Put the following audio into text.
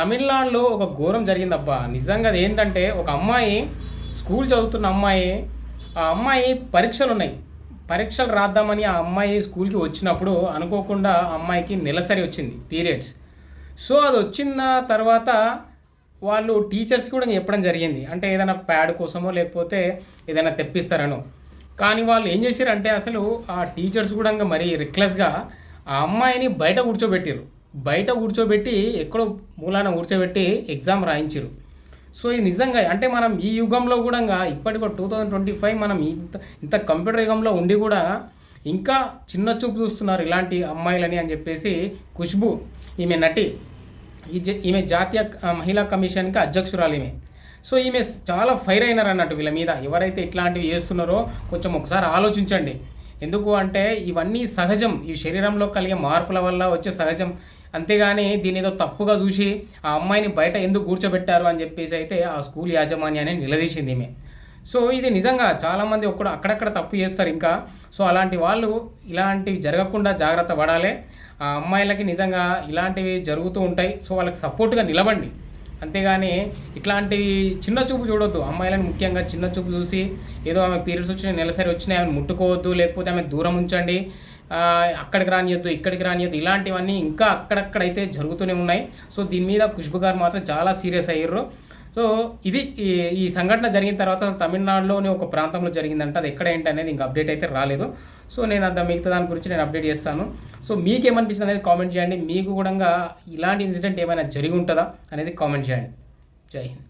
తమిళనాడులో ఒక ఘోరం జరిగిందబ్బా. నిజంగా అది ఏంటంటే ఒక అమ్మాయి స్కూల్ చదువుతున్న అమ్మాయి ఆ అమ్మాయి పరీక్షలు ఉన్నాయి పరీక్షలు రాద్దామని ఆ అమ్మాయి స్కూల్కి వచ్చినప్పుడు అనుకోకుండా అమ్మాయికి నెలసరి వచ్చింది పీరియడ్స్. సో అది వచ్చిన తర్వాత వాళ్ళు టీచర్స్ కూడా చెప్పడం జరిగింది. అంటే ఏదైనా ప్యాడ్ కోసమో లేకపోతే ఏదైనా తెప్పిస్తారనో. కానీ వాళ్ళు ఏం చేశారంటే అసలు ఆ టీచర్స్ కూడా ఇంకా మరీ రిక్లెస్గా ఆ అమ్మాయిని బయట కూర్చోబెట్టారు బయట కూర్చోబెట్టి ఎక్కడో మూలాన కూర్చోబెట్టి ఎగ్జామ్ రాయించారు సో ఇది నిజంగా అంటే మనం ఈ యుగంలో కూడా ఇప్పటికీ టూ థౌజండ్ ట్వంటీ ఫైవ్ మనం ఇంత ఇంత కంప్యూటర్ యుగంలో ఉండి కూడా ఇంకా చిన్న చూపు చూస్తున్నారు ఇలాంటి అమ్మాయిలని అని చెప్పేసి ఖుష్బు ఈమె నటి. ఈ జ- ఈమె జాతీయ మహిళా కమిషన్కి అధ్యక్షురాలు ఈమె. సో ఈమె చాలా ఫైర్ అయినారు అన్నట్టు వీళ్ళ మీద. ఎవరైతే ఇట్లాంటివి చేస్తున్నారో కొంచెం ఒకసారి ఆలోచించండి. ఎందుకు అంటే ఇవన్నీ సహజం. ఈ శరీరంలో కలిగే మార్పుల వల్ల వచ్చే సహజం. అంతేగాని దీని ఏదో తప్పుగా చూసి ఆ అమ్మాయిని బయట ఎందుకు కూర్చోబెట్టారు అని చెప్పేసి అయితే ఆ స్కూల్ యాజమాన్యాన్ని నిలదీసింది ఈమె. సో ఇది నిజంగా చాలామంది ఒక్కడ అక్కడక్కడ తప్పు చేస్తారు ఇంకా. సో అలాంటి వాళ్ళు ఇలాంటివి జరగకుండా జాగ్రత్త పడాలి. ఆ అమ్మాయిలకి నిజంగా ఇలాంటివి జరుగుతూ ఉంటాయి. సో వాళ్ళకి సపోర్ట్గా నిలబండి. అంతేగాని ఇట్లాంటివి చిన్న చూపు చూడొద్దు. అమ్మాయిలను ముఖ్యంగా చిన్న చూపు చూసి ఏదో ఆమె పీరియడ్స్ వచ్చినాయి నెలసరి వచ్చినాయి ఆమెను ముట్టుకోవద్దు లేకపోతే ఆమె దూరం ఉంచండి. అక్కడికి రానియద్దు ఇక్కడికి రానియద్దు ఇలాంటివన్నీ ఇంకా అక్కడక్కడైతే జరుగుతూనే ఉన్నాయి. సో దీని మీద ఖుష్బు గారు మాత్రం చాలా సీరియస్ అయ్యారు సో ఇది ఈ ఈ సంఘటన జరిగిన తర్వాత తమిళనాడులోని ఒక ప్రాంతంలో జరిగిందంట. అది ఎక్కడ ఏంటి అనేది ఇంకా అప్డేట్ అయితే రాలేదు. సో నేను అంత మిగతా దాని గురించి నేను అప్డేట్ చేస్తాను. సో మీకు ఏమనిపిస్తుంది అనేది కామెంట్ చేయండి. మీకు కూడా ఇలాంటి ఇన్సిడెంట్ ఏమైనా జరిగి ఉంటుందా అనేది కామెంట్ చేయండి. జై హింద్.